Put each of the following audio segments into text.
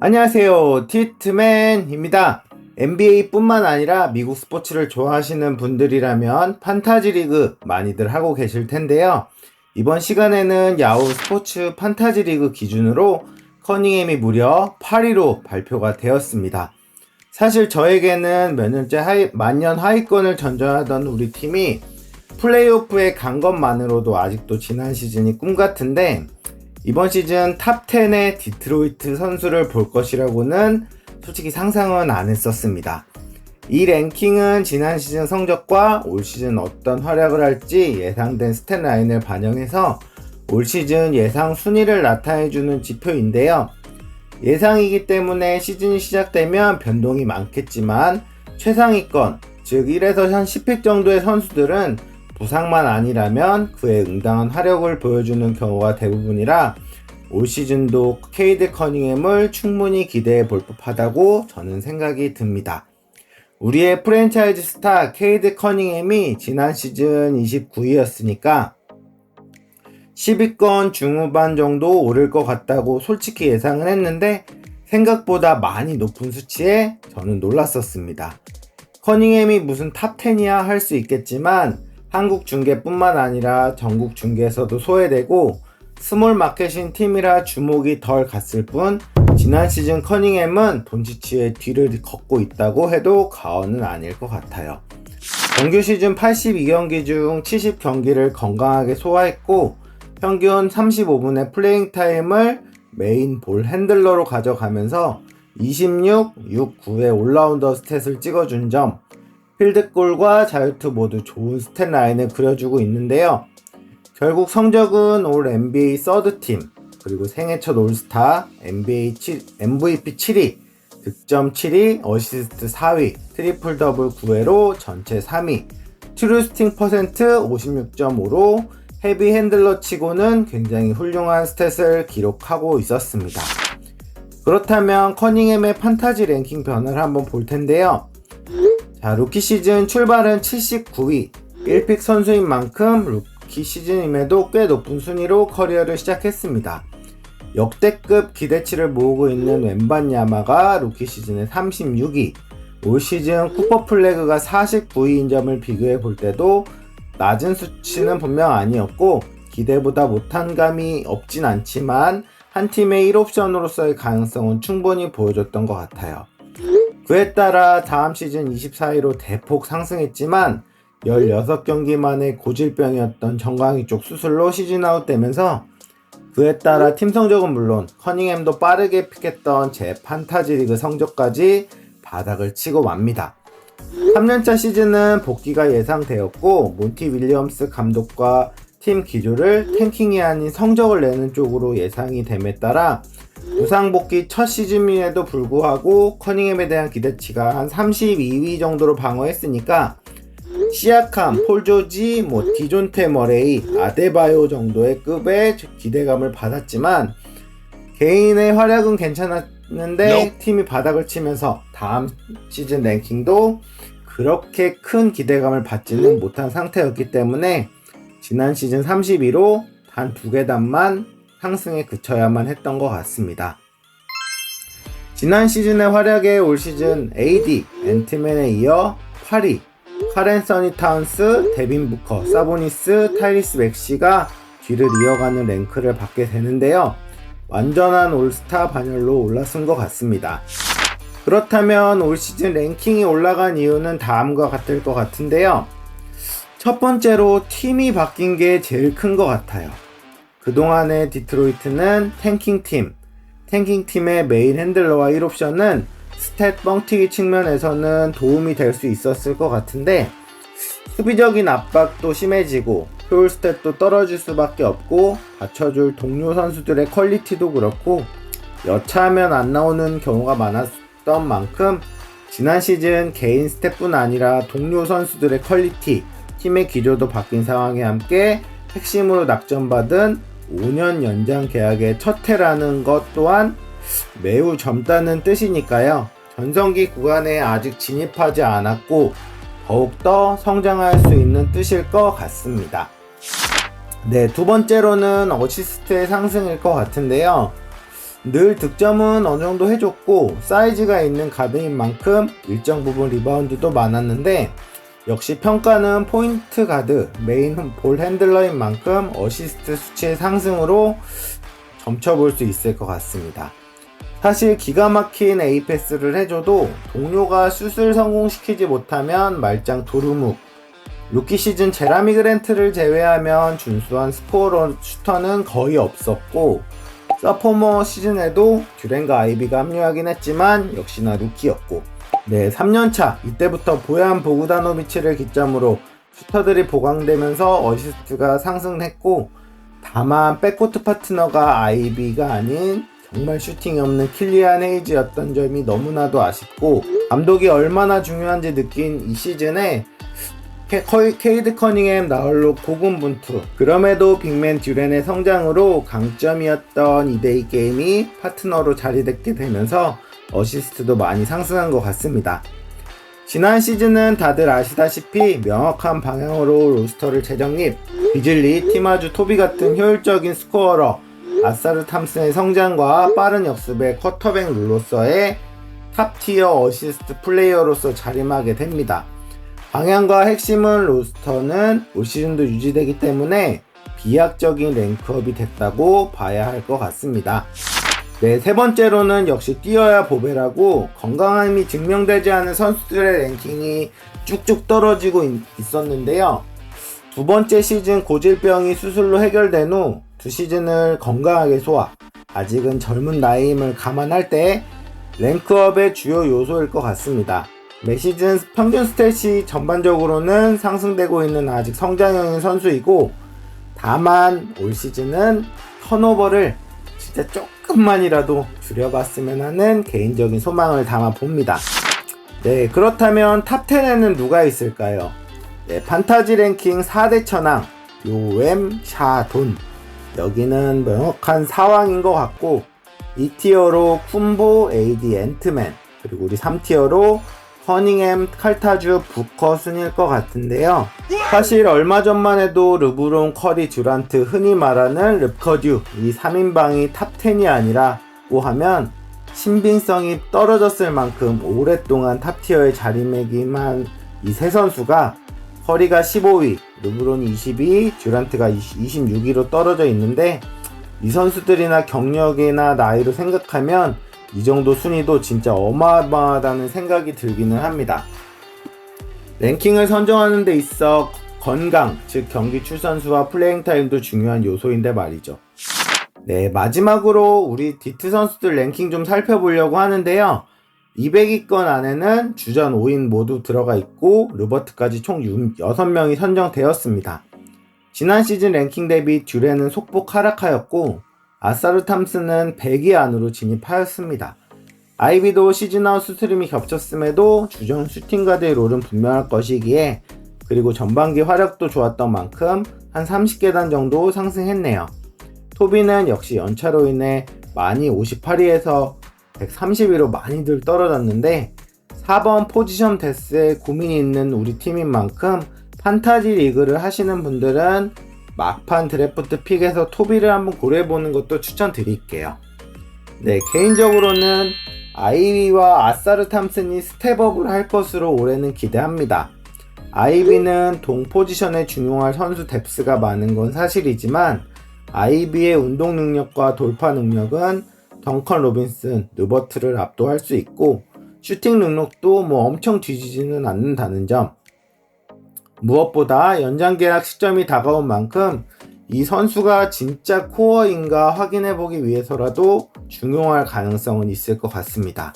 안녕하세요. 티트맨입니다. NBA뿐만 아니라 미국 스포츠를 좋아하시는 분들이라면 판타지 리그 많이들 하고 계실 텐데요. 이번 시간에는 야후 스포츠 판타지 리그 기준으로 커닝햄이 무려 8위로 발표가 되었습니다. 사실 저에게는 몇 년째 하이, 만년 하위권을 전전하던 우리 팀이 플레이오프에 간 것만으로도 아직도 지난 시즌이 꿈 같은데 이번 시즌 탑 10의 디트로이트 선수를 볼 것이라고는 솔직히 상상은 안 했었습니다. 이 랭킹은 지난 시즌 성적과 올 시즌 어떤 활약을 할지 예상된 스탯 라인을 반영해서 올 시즌 예상 순위를 나타내주는 지표인데요. 예상이기 때문에 시즌이 시작되면 변동이 많겠지만 최상위권, 즉 1에서 한 10획 정도의 선수들은 부상만 아니라면 그에 응당한 화력을 보여주는 경우가 대부분이라 올 시즌도 케이드 커닝햄을 충분히 기대해 볼 법하다고 저는 생각이 듭니다. 우리의 프랜차이즈 스타 케이드 커닝햄이 지난 시즌 29위였으니까 10위권 중후반 정도 오를 것 같다고 솔직히 예상을 했는데 생각보다 많이 높은 수치에 저는 놀랐었습니다. 커닝햄이 무슨 탑10이야 할 수 있겠지만 한국 중계뿐만 아니라 전국 중계에서도 소외되고 스몰 마켓인 팀이라 주목이 덜 갔을 뿐 지난 시즌 커닝햄은 돈치치의 뒤를 걷고 있다고 해도 과언은 아닐 것 같아요. 정규 시즌 82경기 중 70경기를 건강하게 소화했고 평균 35분의 플레잉 타임을 메인 볼 핸들러로 가져가면서 26, 6, 9의 올라운더 스탯을 찍어준 점, 필드골과 자유투 모두 좋은 스탯 라인을 그려주고 있는데요. 결국 성적은 올 NBA 서드팀, 그리고 생애 첫 올스타, NBA 7, MVP 7위, 득점 7위, 어시스트 4위, 트리플 더블 9회로 전체 3위, 트루스팅 퍼센트 56.5로 헤비 핸들러 치고는 굉장히 훌륭한 스탯을 기록하고 있었습니다. 그렇다면 커닝햄의 판타지 랭킹 변화를 한번 볼 텐데요. 자, 루키 시즌 출발은 79위, 1픽 선수인 만큼 루키 시즌임에도 꽤 높은 순위로 커리어를 시작했습니다. 역대급 기대치를 모으고 있는 웬반 야마가 루키 시즌에 36위, 올 시즌 쿠퍼 플래그가 49위인 점을 비교해 볼 때도 낮은 수치는 분명 아니었고 기대보다 못한 감이 없진 않지만 한 팀의 1옵션으로서의 가능성은 충분히 보여줬던 것 같아요. 그에 따라 다음 시즌 24위로 대폭 상승했지만 16경기 만에 고질병이었던 정강이 쪽 수술로 시즌 아웃 되면서 그에 따라 팀 성적은 물론 커닝햄도 빠르게 픽했던 제 판타지 리그 성적까지 바닥을 치고 맙니다. 3년차 시즌은 복귀가 예상되었고 몬티 윌리엄스 감독과 팀 기조를 탱킹이 아닌 성적을 내는 쪽으로 예상이 됨에 따라 부상 복귀 첫 시즌임에도 불구하고 커닝햄에 대한 기대치가 한 32위 정도로 방어했으니까 시약함, 폴조지, 뭐 디존테 머레이, 아데바요 정도의 급의 기대감을 받았지만 개인의 활약은 괜찮았는데 팀이 바닥을 치면서 다음 시즌 랭킹도 그렇게 큰 기대감을 받지는 못한 상태였기 때문에 지난 시즌 32로 단 두 계단만 상승에 그쳐야만 했던 것 같습니다. 지난 시즌의 활약에 올 시즌 AD, 앤트맨에 이어 8위, 카렌 써니 타운스, 데빈 부커, 사보니스, 타이리스 맥시가 뒤를 이어가는 랭크를 받게 되는데요. 완전한 올스타 반열로 올라선 것 같습니다. 그렇다면 올 시즌 랭킹이 올라간 이유는 다음과 같을 것 같은데요. 첫 번째로 팀이 바뀐 게 제일 큰 것 같아요. 그동안의 디트로이트는 탱킹팀, 탱킹팀의 메인 핸들러와 1옵션은 스탯 뻥튀기 측면에서는 도움이 될 수 있었을 것 같은데 수비적인 압박도 심해지고 효율 스탯도 떨어질 수밖에 없고 받쳐줄 동료 선수들의 퀄리티도 그렇고 여차하면 안 나오는 경우가 많았던 만큼 지난 시즌 개인 스탯뿐 아니라 동료 선수들의 퀄리티, 팀의 기조도 바뀐 상황에 함께 핵심으로 낙점받은 5년 연장 계약의 첫 해라는 것 또한 매우 젊다는 뜻이니까요. 전성기 구간에 아직 진입하지 않았고 더욱더 성장할 수 있는 뜻일 것 같습니다. 네, 두 번째로는 어시스트의 상승일 것 같은데요. 늘 득점은 어느 정도 해줬고 사이즈가 있는 가드인 만큼 일정 부분 리바운드도 많았는데 역시 평가는 포인트 가드, 메인 볼 핸들러인 만큼 어시스트 수치의 상승으로 점쳐볼 수 있을 것 같습니다. 사실 기가 막힌 A 패스를 해줘도 동료가 슛을 성공시키지 못하면 말짱 도루묵. 루키 시즌 제라미 그랜트를 제외하면 준수한 스코어러 슈터는 거의 없었고 서포머 시즌에도 듀렌과 아이비가 합류하긴 했지만 역시나 루키였고 네 3년차. 이때부터 보얀 보구다노비치를 기점으로 슈터들이 보강되면서 어시스트가 상승했고 다만 백코트 파트너가 아이비가 아닌 정말 슈팅이 없는 킬리안 헤이즈였던 점이 너무나도 아쉽고 감독이 얼마나 중요한지 느낀 이 시즌에 케, 케이드 커닝햄 나홀로 고군분투. 그럼에도 빅맨 듀렌의 성장으로 강점이었던 2대2 게임이 파트너로 자리잡게 되면서 어시스트도 많이 상승한 것 같습니다. 지난 시즌은 다들 아시다시피 명확한 방향으로 로스터를 재정립, 비즐리, 티마주, 토비 같은 효율적인 스코어러, 아사르 탐슨의 성장과 빠른 역습의 쿼터백 룰로서의 탑티어 어시스트 플레이어로서 자림하게 됩니다. 방향과 핵심은 로스터는 올 시즌도 유지되기 때문에 비약적인 랭크업이 됐다고 봐야 할 것 같습니다. 네, 세 번째로는 역시 뛰어야 보배라고 건강함이 증명되지 않은 선수들의 랭킹이 쭉쭉 떨어지고 있, 었는데요 두 번째 시즌 고질병이 수술로 해결된 후 두 시즌을 건강하게 소화, 아직은 젊은 나이임을 감안할 때 랭크업의 주요 요소일 것 같습니다. 매 시즌 평균 스탯이 전반적으로는 상승되고 있는 아직 성장형인 선수이고 다만 올 시즌은 턴오버를 진짜 조금만이라도 줄여봤으면 하는 개인적인 소망을 담아 봅니다. 네, 그렇다면 탑10에는 누가 있을까요? 네, 판타지 랭킹 4대 천왕 요엠 샤돈 여기는 명확한 사왕인 것 같고 2티어로 쿤보 AD 앤트맨 그리고 우리 3티어로 허닝햄, 칼타주, 부커 순일 것 같은데요. 사실 얼마 전만 해도 르브론, 커리, 듀란트, 흔히 말하는 르커듀 이 3인방이 탑10이 아니라고 하면 신빙성이 떨어졌을 만큼 오랫동안 탑티어에 자리매김한 이 세 선수가 커리가 15위, 르브론이 22, 듀란트가 26위로 떨어져 있는데 이 선수들이나 경력이나 나이로 생각하면 이 정도 순위도 진짜 어마어마하다는 생각이 들기는 합니다. 랭킹을 선정하는 데 있어 건강, 즉 경기 출선 수와 플레잉 타임도 중요한 요소인데 말이죠. 네, 마지막으로 우리 디트 선수들 랭킹 좀 살펴보려고 하는데요. 200위권 안에는 주전 5인 모두 들어가 있고 르버트까지 총 6명이 선정되었습니다. 지난 시즌 랭킹 대비 듀레는 속폭 하락하였고 아사르 탐스는 100위 안으로 진입하였습니다. 아이비도 시즌아웃 스트림이 겹쳤음에도 주전 슈팅가드의 롤은 분명할 것이기에 그리고 전반기 활약도 좋았던 만큼 한 30계단 정도 상승했네요. 토비는 역시 연차로 인해 많이 58위에서 131위로 많이들 떨어졌는데 4번 포지션 데스에 고민이 있는 우리 팀인 만큼 판타지 리그를 하시는 분들은 막판 드래프트 픽에서 토비를 한번 고려해보는 것도 추천드릴게요. 네, 개인적으로는 아이비와 아사르 탐슨이 스텝업을 할 것으로 올해는 기대합니다. 아이비는 동 포지션에 중용할 선수 뎁스가 많은 건 사실이지만 아이비의 운동 능력과 돌파 능력은 덩컨 로빈슨, 느버트를 압도할 수 있고 슈팅 능력도 뭐 엄청 뒤지지는 않는다는 점 무엇보다 연장 계약 시점이 다가온 만큼 이 선수가 진짜 코어인가 확인해 보기 위해서라도 중용할 가능성은 있을 것 같습니다.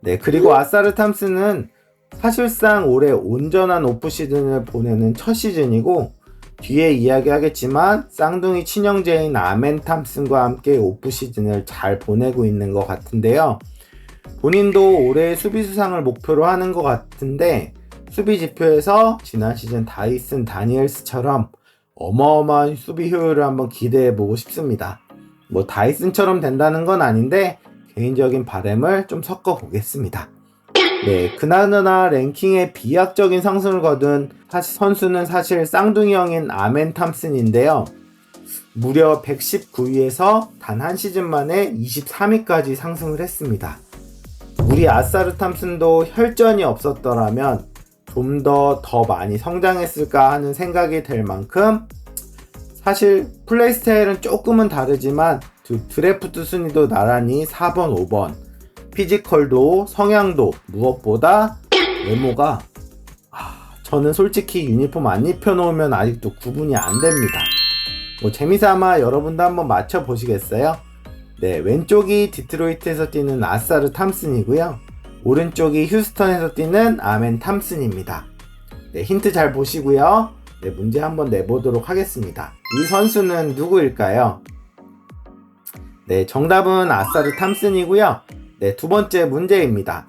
네, 그리고 아사르 탐스는 사실상 올해 온전한 오프 시즌을 보내는 첫 시즌이고 뒤에 이야기하겠지만 쌍둥이 친형제인 아멘 탐슨과 함께 오프 시즌을 잘 보내고 있는 것 같은데요. 본인도 올해 수비수상을 목표로 하는 것 같은데 수비 지표에서 지난 시즌 다이슨 다니엘스처럼 어마어마한 수비 효율을 한번 기대해 보고 싶습니다. 뭐 다이슨처럼 된다는 건 아닌데 개인적인 바램을 좀 섞어 보겠습니다. 네, 그나저나 랭킹에 비약적인 상승을 거둔 선수는 사실 쌍둥이 형인 아멘 탐슨인데요. 무려 119위에서 단 한 시즌 만에 23위까지 상승을 했습니다. 우리 아사르 탐슨도 혈전이 없었더라면 좀더더 많이 성장했을까 하는 생각이 될 만큼 사실 플레이 스타일은 조금은 다르지만 두 드래프트 순위도 나란히 4번, 5번 피지컬도 성향도 무엇보다 외모가 아, 저는 솔직히 유니폼 안 입혀놓으면 아직도 구분이 안 됩니다. 뭐 재미삼아 여러분도 한번 맞춰보시겠어요? 네, 왼쪽이 디트로이트에서 뛰는 아사르 탐슨이고요. 오른쪽이 휴스턴에서 뛰는 아멘 탐슨입니다. 네, 힌트 잘 보시고요. 네, 문제 한번 내보도록 하겠습니다. 이 선수는 누구일까요? 네, 정답은 아사르 탐슨이고요. 네, 두 번째 문제입니다.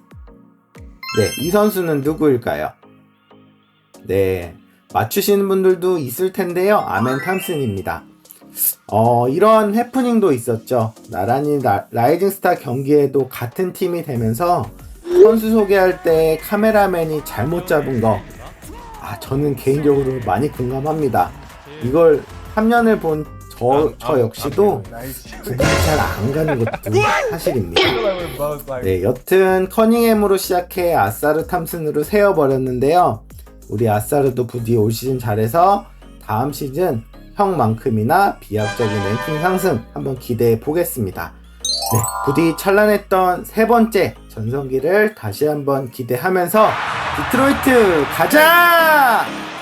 네, 이 선수는 누구일까요? 네, 맞추시는 분들도 있을 텐데요. 아멘 탐슨입니다. 어, 이런 해프닝도 있었죠. 나란히 라, 라이징 스타 경기에도 같은 팀이 되면서 선수 소개할 때 카메라맨이 잘못 잡은 거, 아, 저는 개인적으로 많이 공감합니다. 이걸 3년을 본 저, 저 역시도 구분이 잘안 가는 것도 사실입니다. 네, 여튼 커닝햄으로 시작해 아사르 탐슨으로 세어버렸는데요. 우리 아사르도 부디 올 시즌 잘해서 다음 시즌 형만큼이나 비약적인 랭킹 상승 한번 기대해 보겠습니다. 네, 부디 찬란했던 세 번째 전성기를 다시 한번 기대하면서 디트로이트 가자!